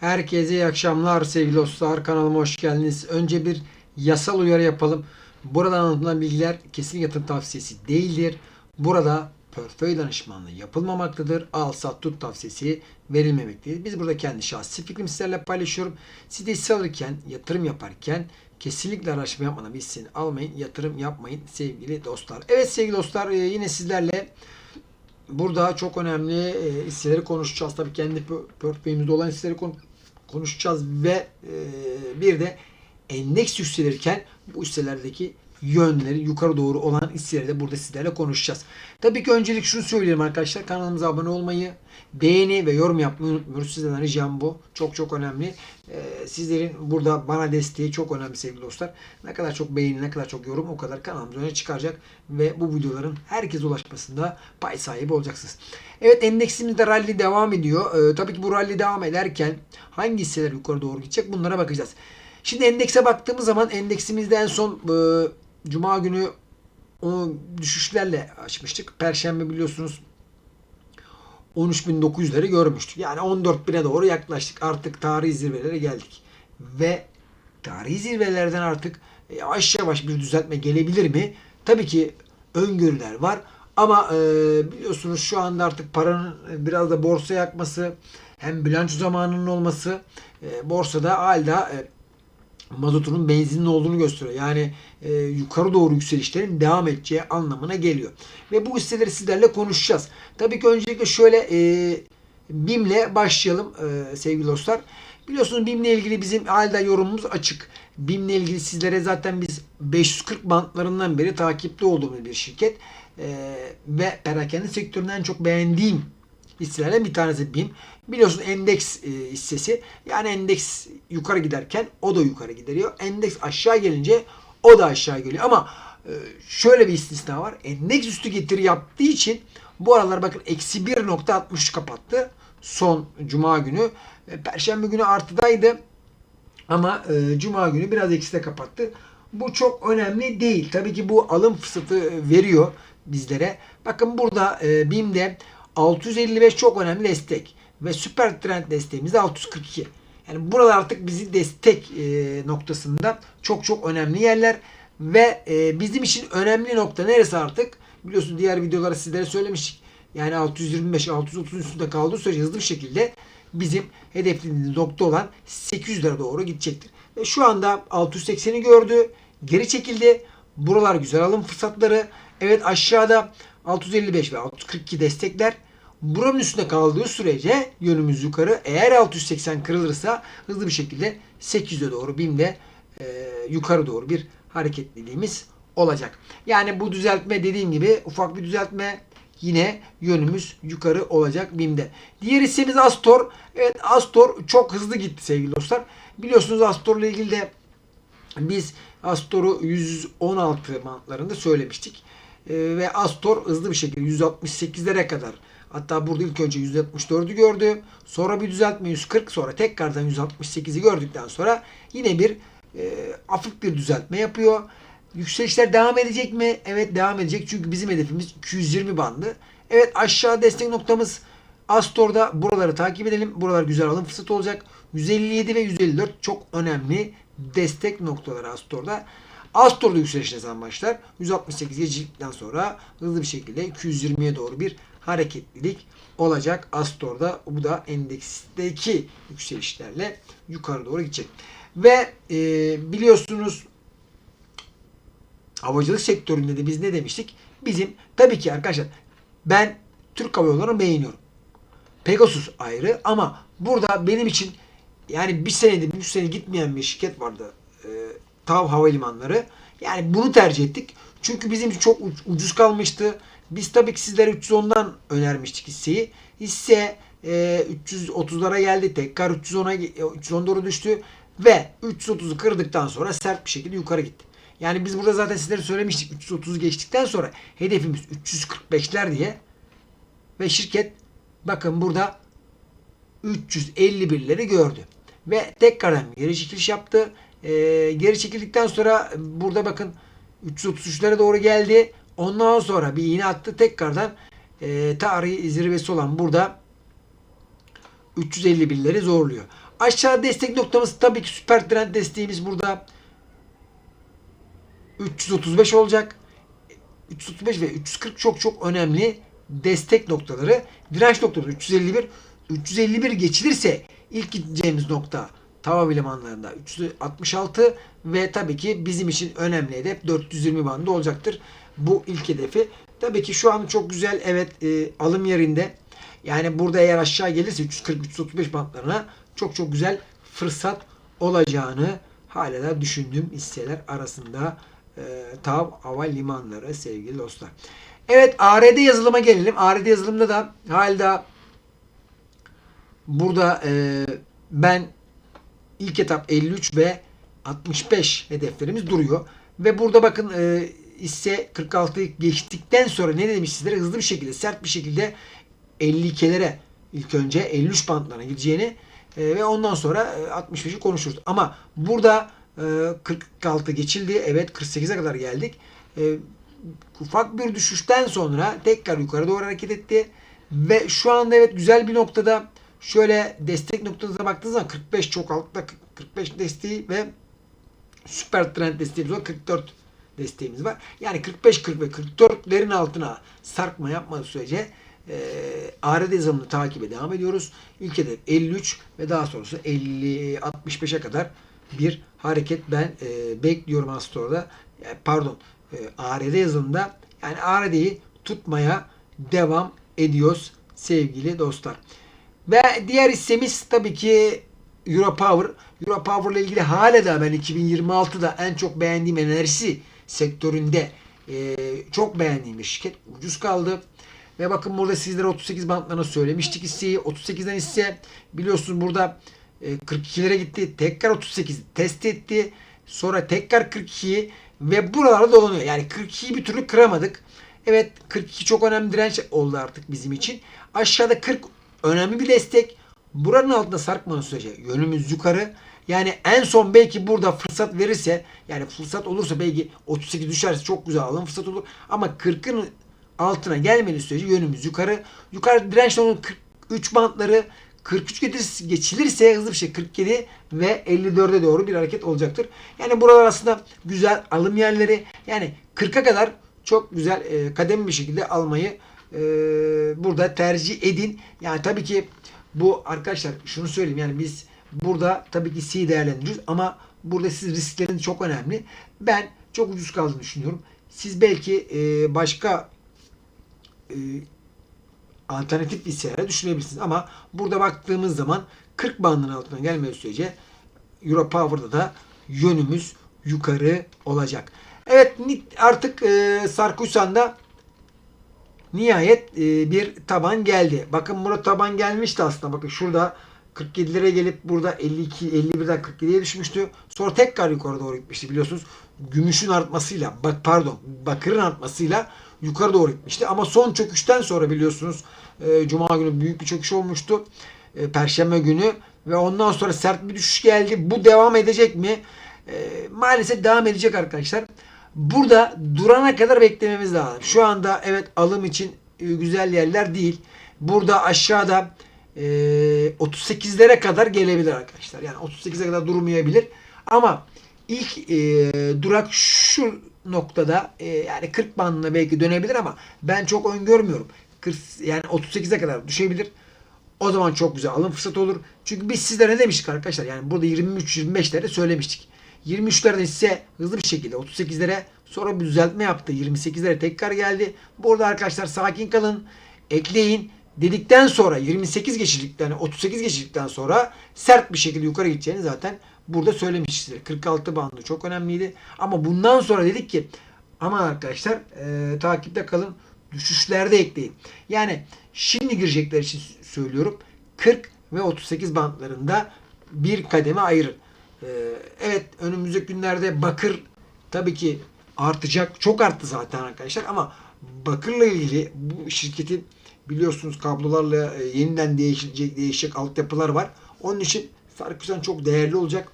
Herkese iyi akşamlar sevgili dostlar. Kanalıma hoş geldiniz. Önce bir yasal uyarı yapalım. Burada anlatılan bilgiler kesin yatırım tavsiyesi değildir. Burada portföy danışmanlığı yapılmamaktadır. Al sat tut tavsiyesi verilmemektedir. Biz burada kendi şahsi fikrimi sizlerle paylaşıyorum. Siz de hisse alırken, yatırım yaparken kesinlikle araştırma yapmadan bir almayın, yatırım yapmayın sevgili dostlar. Evet sevgili dostlar e, yine sizlerle Burada çok önemli e, hisseleri konuşacağız. Tabii kendi portföyümüzde olan hisseleri kon- konuşacağız ve e, bir de endeks yükselirken bu hisselerdeki yönleri yukarı doğru olan hisseleri de burada sizlerle konuşacağız. Tabii ki öncelik şunu söyleyelim arkadaşlar. Kanalımıza abone olmayı, beğeni ve yorum yapmayı unutmuyoruz. Sizden ricam bu. Çok çok önemli. Ee, sizlerin burada bana desteği çok önemli sevgili dostlar. Ne kadar çok beğeni, ne kadar çok yorum o kadar kanalımız öne çıkaracak ve bu videoların herkese ulaşmasında pay sahibi olacaksınız. Evet endeksimizde rally devam ediyor. Ee, tabii ki bu rally devam ederken hangi hisseler yukarı doğru gidecek bunlara bakacağız. Şimdi endekse baktığımız zaman endeksimizde en son e, Cuma günü onu düşüşlerle açmıştık. Perşembe biliyorsunuz 13.900'leri görmüştük. Yani 14.000'e doğru yaklaştık. Artık tarihi zirvelere geldik. Ve tarihi zirvelerden artık yavaş yavaş bir düzeltme gelebilir mi? Tabii ki öngörüler var. Ama e, biliyorsunuz şu anda artık paranın biraz da borsa yakması hem bilanço zamanının olması e, borsada hala e, mazotunun benzinin olduğunu gösteriyor. Yani e, yukarı doğru yükselişlerin devam edeceği anlamına geliyor. Ve bu hisseleri sizlerle konuşacağız. Tabii ki öncelikle şöyle e, BİM'le başlayalım e, sevgili dostlar. Biliyorsunuz BİM'le ilgili bizim halde yorumumuz açık. BİM'le ilgili sizlere zaten biz 540 bantlarından beri takipte olduğumuz bir şirket. E, ve perakende sektöründen en çok beğendiğim hisselerden bir tanesi BİM. Biliyorsun endeks e, hissesi. Yani endeks yukarı giderken o da yukarı gideriyor. Endeks aşağı gelince o da aşağı geliyor. Ama e, şöyle bir istisna var. Endeks üstü getiri yaptığı için bu aralar bakın eksi 1.63 kapattı. Son cuma günü. E, Perşembe günü artıdaydı. Ama e, cuma günü biraz ekside kapattı. Bu çok önemli değil. Tabii ki bu alım fırsatı veriyor bizlere. Bakın burada e, BİM'de 655 çok önemli destek ve süper trend desteğimiz de 642. Yani buralar artık bizi destek e, noktasında çok çok önemli yerler ve e, bizim için önemli nokta neresi artık? Biliyorsunuz diğer videoları sizlere söylemiştik. Yani 625 630 üstünde kaldığı sürece hızlı bir şekilde bizim hedeflediğimiz nokta olan 800'lere doğru gidecektir. Ve şu anda 680'i gördü. Geri çekildi. Buralar güzel alım fırsatları. Evet aşağıda 655 ve 642 destekler. Buranın üstünde kaldığı sürece yönümüz yukarı. Eğer 680 kırılırsa hızlı bir şekilde 800'e doğru BİM'de e, yukarı doğru bir hareketliliğimiz olacak. Yani bu düzeltme dediğim gibi ufak bir düzeltme yine yönümüz yukarı olacak BİM'de. Diğer hissemiz Astor. Evet Astor çok hızlı gitti sevgili dostlar. Biliyorsunuz Astor'la ilgili de biz Astor'u 116 bantlarında söylemiştik. Ee, ve Astor hızlı bir şekilde 168'lere kadar hatta burada ilk önce 164'ü gördü. Sonra bir düzeltme 140 sonra tekrardan 168'i gördükten sonra yine bir e, hafif bir düzeltme yapıyor. Yükselişler devam edecek mi? Evet devam edecek. Çünkü bizim hedefimiz 220 bandı. Evet aşağı destek noktamız Astor'da buraları takip edelim. Buralar güzel alım fırsatı olacak. 157 ve 154 çok önemli destek noktaları Astor'da. Astor'da yükseliş ne zaman başlar? 168 geçildikten sonra hızlı bir şekilde 220'ye doğru bir hareketlilik olacak Astor'da. Bu da endeksteki yükselişlerle yukarı doğru gidecek. Ve e, biliyorsunuz havacılık sektöründe de biz ne demiştik? Bizim tabii ki arkadaşlar ben Türk Hava Yolları'nı beğeniyorum. Pegasus ayrı ama burada benim için yani bir senedir, bir sene gitmeyen bir şirket vardı. E, TAV Havalimanları. Yani bunu tercih ettik. Çünkü bizim için çok uc- ucuz kalmıştı. Biz tabii ki sizlere 310'dan önermiştik hisseyi. Hisse e, 330'lara geldi. Tekrar 310'a ge- 310 doğru düştü. Ve 330'u kırdıktan sonra sert bir şekilde yukarı gitti. Yani biz burada zaten sizlere söylemiştik. 330'u geçtikten sonra hedefimiz 345'ler diye. Ve şirket bakın burada 351'leri gördü. Ve tekrardan geri çekiliş yaptı. Ee, geri çekildikten sonra burada bakın 333'lere doğru geldi. Ondan sonra bir iğne attı. Tekrardan e, tarihi zirvesi olan burada 351'leri zorluyor. Aşağı destek noktamız tabii ki süper trend desteğimiz burada 335 olacak. 335 ve 340 çok çok önemli destek noktaları. Direnç noktamız 351. 351 geçilirse ilk gideceğimiz nokta tava limanlarında 366 ve tabii ki bizim için önemli hedef 420 bandı olacaktır. Bu ilk hedefi. Tabii ki şu an çok güzel evet e, alım yerinde. Yani burada eğer aşağı gelirse 340-335 bantlarına çok çok güzel fırsat olacağını hala da düşündüğüm hisseler arasında e, Tav Hava Limanları sevgili dostlar. Evet ARD yazılıma gelelim. ARD yazılımda da hala burada e, ben ilk etap 53 ve 65 hedeflerimiz duruyor. Ve burada bakın e, hisse 46'yı geçtikten sonra ne demiş sizlere hızlı bir şekilde sert bir şekilde 52'lere ilk önce 53 bantlarına gideceğini e, ve ondan sonra e, 65'i konuşuruz. Ama burada e, 46 geçildi. Evet 48'e kadar geldik. E, ufak bir düşüşten sonra tekrar yukarı doğru hareket etti. Ve şu anda evet güzel bir noktada şöyle destek noktanıza baktığınız zaman 45 çok altta 45 desteği ve süper trend desteğimiz var. 44 desteğimiz var. Yani 45, 40 ve 44'lerin altına sarkma yapmadığı sürece e, ARD yazılımını takibe devam ediyoruz. İlk hedef 53 ve daha sonrası 50 65'e kadar bir hareket ben e, bekliyorum Astor'da. Yani pardon e, ARD yazılımında yani ARD'yi tutmaya devam ediyoruz sevgili dostlar. Ve diğer hissemiz tabii ki Europower. Europower ile ilgili hala da ben 2026'da en çok beğendiğim enerji sektöründe e, çok beğendiğim bir şirket. Ucuz kaldı. Ve bakın burada sizlere 38 bantlarına söylemiştik hisseyi. 38'den hisse biliyorsunuz burada e, 42'lere gitti. Tekrar 38 test etti. Sonra tekrar 42 ve buralarda dolanıyor. Yani 42'yi bir türlü kıramadık. Evet 42 çok önemli direnç oldu artık bizim için. Aşağıda 40 önemli bir destek. Buranın altında sarkmanın sürece yönümüz yukarı. Yani en son belki burada fırsat verirse yani fırsat olursa belki 38 düşerse çok güzel alım fırsat olur. Ama 40'ın altına gelmediği sürece yönümüz yukarı. Yukarı direnç noktanın 43 bantları 43 getirisi geçilirse hızlı bir şey 47 ve 54'e doğru bir hareket olacaktır. Yani buralar aslında güzel alım yerleri. Yani 40'a kadar çok güzel e, kademli bir şekilde almayı e, burada tercih edin. Yani tabii ki bu arkadaşlar şunu söyleyeyim yani biz burada tabii ki C değerlendiriyoruz ama burada siz risklerin çok önemli. Ben çok ucuz kaldığını düşünüyorum. Siz belki e, başka e, alternatif hisselere düşünebilirsiniz. Ama burada baktığımız zaman 40 bandının altına gelmediği sürece Europower'da da yönümüz yukarı olacak. Evet artık e, Sarkusan'da nihayet e, bir taban geldi. Bakın burada taban gelmişti aslında. Bakın şurada 47'lere gelip burada 52 51'den 47'ye düşmüştü. Sonra tekrar yukarı doğru gitmişti biliyorsunuz. Gümüşün artmasıyla bak pardon bakırın artmasıyla yukarı doğru gitmişti. Ama son çöküşten sonra biliyorsunuz e, Cuma günü büyük bir çöküş olmuştu. E, Perşembe günü ve ondan sonra sert bir düşüş geldi. Bu devam edecek mi? E, maalesef devam edecek arkadaşlar. Burada durana kadar beklememiz lazım. Şu anda evet alım için e, güzel yerler değil. Burada aşağıda e, 38'lere kadar gelebilir arkadaşlar. Yani 38'e kadar durmayabilir. Ama ilk e, durak şu noktada e, yani 40 bandına belki dönebilir ama ben çok öngörmüyorum. 40, yani 38'e kadar düşebilir. O zaman çok güzel alım fırsatı olur. Çünkü biz sizlere ne demiştik arkadaşlar? Yani burada 23-25'lere söylemiştik. 23'lerde ise hızlı bir şekilde 38'lere sonra bir düzeltme yaptı. 28'lere tekrar geldi. Burada arkadaşlar sakin kalın. Ekleyin. Dedikten sonra 28 geçirdikten 38 geçirdikten sonra sert bir şekilde yukarı gideceğini zaten burada söylemiştik. 46 bandı çok önemliydi. Ama bundan sonra dedik ki ama arkadaşlar e, takipte kalın. Düşüşlerde ekleyin. Yani şimdi girecekler için söylüyorum. 40 ve 38 bantlarında bir kademe ayırın. Ee, evet önümüzdeki günlerde bakır tabii ki artacak. Çok arttı zaten arkadaşlar ama bakırla ilgili bu şirketin biliyorsunuz kablolarla e, yeniden değişecek değişecek altyapılar var. Onun için Sarkısan çok değerli olacak.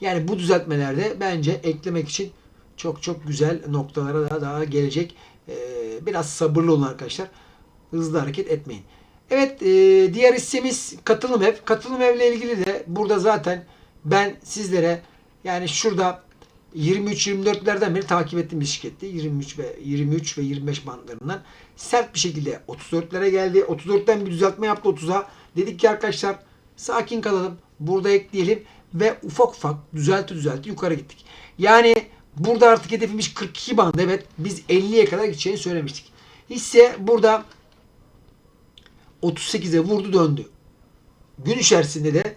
Yani bu düzeltmelerde bence eklemek için çok çok güzel noktalara daha, daha gelecek. Ee, biraz sabırlı olun arkadaşlar. Hızlı hareket etmeyin. Evet e, diğer hissemiz katılım ev. Katılım evle ilgili de burada zaten ben sizlere yani şurada 23-24'lerden beri takip ettiğim bir şirketti. 23 ve 23 ve 25 bandlarından sert bir şekilde 34'lere geldi. 34'ten bir düzeltme yaptı 30'a. Dedik ki arkadaşlar sakin kalalım. Burada ekleyelim ve ufak ufak düzelti düzelti yukarı gittik. Yani burada artık hedefimiz 42 band. Evet biz 50'ye kadar gideceğini söylemiştik. Hisse burada 38'e vurdu döndü. Gün içerisinde de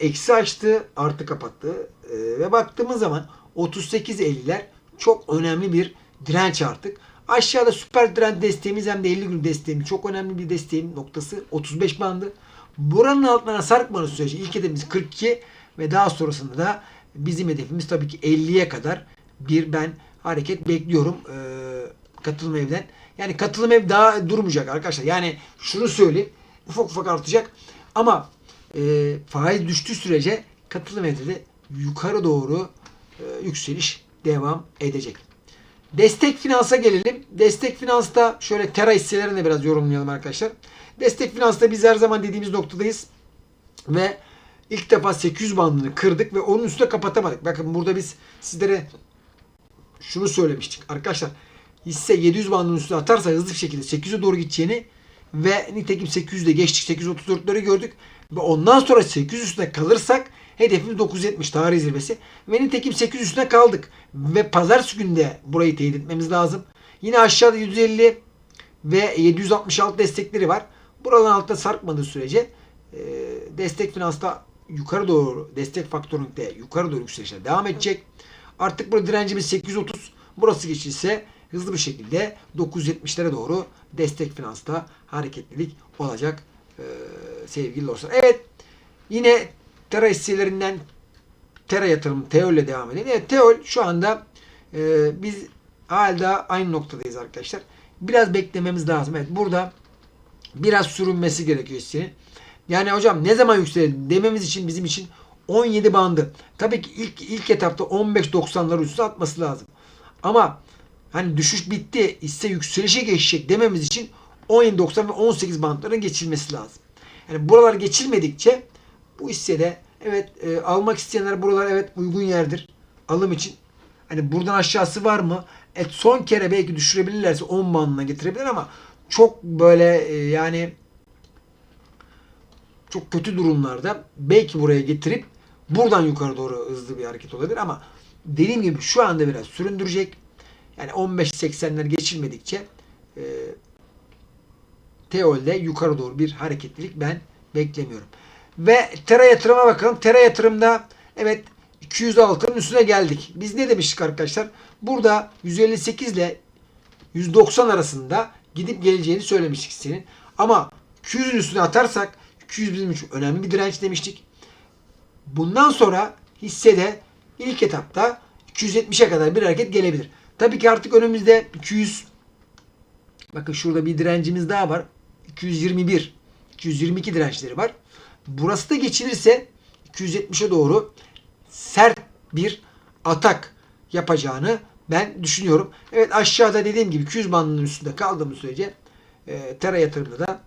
eksi açtı, artı kapattı. Ee, ve baktığımız zaman 38.50'ler çok önemli bir direnç artık. Aşağıda süper direnç desteğimiz hem de 50 gün desteğimiz çok önemli bir desteğin noktası 35 bandı. Buranın altına sarkmanın sürece ilk hedefimiz 42 ve daha sonrasında da bizim hedefimiz tabii ki 50'ye kadar bir ben hareket bekliyorum ee, katılım evden. Yani katılım ev daha durmayacak arkadaşlar. Yani şunu söyleyeyim ufak ufak artacak ama e, faiz düştüğü sürece katılım evde de yukarı doğru e, yükseliş devam edecek. Destek finansa gelelim. Destek finansta şöyle Tera hisselerini biraz yorumlayalım arkadaşlar. Destek finansta biz her zaman dediğimiz noktadayız. Ve ilk defa 800 bandını kırdık ve onun üstüne kapatamadık. Bakın burada biz sizlere şunu söylemiştik. Arkadaşlar hisse 700 bandının üstüne atarsa hızlı bir şekilde 800'e doğru gideceğini ve nitekim 800'de geçtik. 834'leri gördük. Ve ondan sonra 800 üstüne kalırsak hedefimiz 970 tarih zirvesi. Ve nitekim 800 üstüne kaldık. Ve pazartesi günde burayı teyit etmemiz lazım. Yine aşağıda 150 ve 766 destekleri var. Buraların altta sarkmadığı sürece e, destek finansta yukarı doğru destek faktöründe yukarı doğru yükselişe devam edecek. Artık burada direncimiz 830. Burası geçilse hızlı bir şekilde 970'lere doğru destek finansta hareketlilik olacak e, sevgili dostlar. Evet yine Tera hisselerinden Tera yatırım Teol ile devam edelim. Evet Teol şu anda e, biz hala aynı noktadayız arkadaşlar. Biraz beklememiz lazım. Evet burada biraz sürünmesi gerekiyor hissenin. Yani hocam ne zaman yükselir dememiz için bizim için 17 bandı. Tabii ki ilk ilk etapta 15.90'ları üstüne atması lazım. Ama hani düşüş bitti, hisse yükselişe geçecek dememiz için 17.90 ve 18 bandların geçilmesi lazım. Yani buralar geçilmedikçe bu hissede evet e, almak isteyenler buralar evet uygun yerdir alım için. Hani buradan aşağısı var mı? Evet son kere belki düşürebilirlerse 10 bandına getirebilir ama çok böyle e, yani çok kötü durumlarda belki buraya getirip buradan yukarı doğru hızlı bir hareket olabilir ama dediğim gibi şu anda biraz süründürecek. Yani 15-80'ler geçilmedikçe e, Teol'de yukarı doğru bir hareketlilik ben beklemiyorum. Ve Tera yatırıma bakalım. Tera yatırımda evet 206'nın üstüne geldik. Biz ne demiştik arkadaşlar? Burada 158 ile 190 arasında gidip geleceğini söylemiştik senin. Ama 200'ün üstüne atarsak 200 bizim için önemli bir direnç demiştik. Bundan sonra hissede ilk etapta 270'e kadar bir hareket gelebilir. Tabii ki artık önümüzde 200 bakın şurada bir direncimiz daha var. 221 222 dirençleri var. Burası da geçilirse 270'e doğru sert bir atak yapacağını ben düşünüyorum. Evet aşağıda dediğim gibi 200 bandının üstünde kaldığımız sürece e, Tera yatırımda da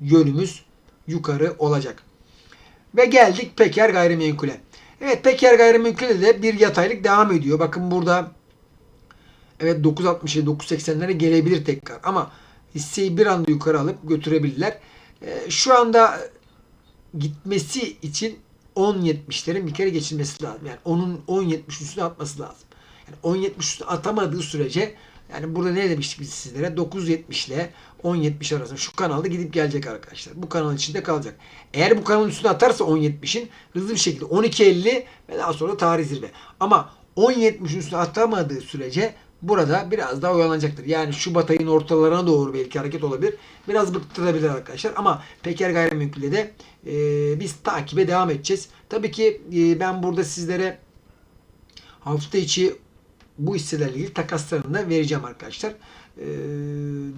yönümüz yukarı olacak. Ve geldik Peker Gayrimenkul'e. Evet Peker Gayrimenkul'e de bir yataylık devam ediyor. Bakın burada evet 9.60'a 9.80'lere gelebilir tekrar ama hisseyi bir anda yukarı alıp götürebilirler. E, şu anda gitmesi için 10.70'lerin bir kere geçilmesi lazım. Yani onun 10.70 üstüne atması lazım. Yani 10.70 üstüne atamadığı sürece yani burada ne demiştik biz sizlere? 9.70 ile 10.70 arasında şu kanalda gidip gelecek arkadaşlar. Bu kanalın içinde kalacak. Eğer bu kanalın üstüne atarsa 10.70'in hızlı bir şekilde 12.50 ve daha sonra tarih zirve. Ama 10.70'in üstüne atamadığı sürece burada biraz daha oyalanacaktır. Yani Şubat ayının ortalarına doğru belki hareket olabilir. Biraz bıktırabilir arkadaşlar. Ama Peker Gayrimenkul'de de e, biz takibe devam edeceğiz. Tabii ki e, ben burada sizlere hafta içi bu hisselerle ilgili takaslarını da vereceğim arkadaşlar. Ee,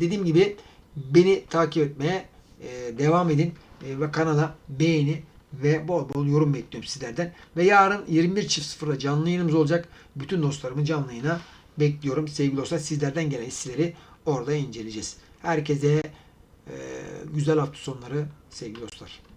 dediğim gibi beni takip etmeye e, devam edin e, ve kanala beğeni ve bol bol yorum bekliyorum sizlerden. Ve yarın 21.00'da canlı yayınımız olacak. Bütün dostlarımı canlı yayına bekliyorum. Sevgili dostlar sizlerden gelen hisseleri orada inceleyeceğiz. Herkese güzel hafta sonları sevgili dostlar.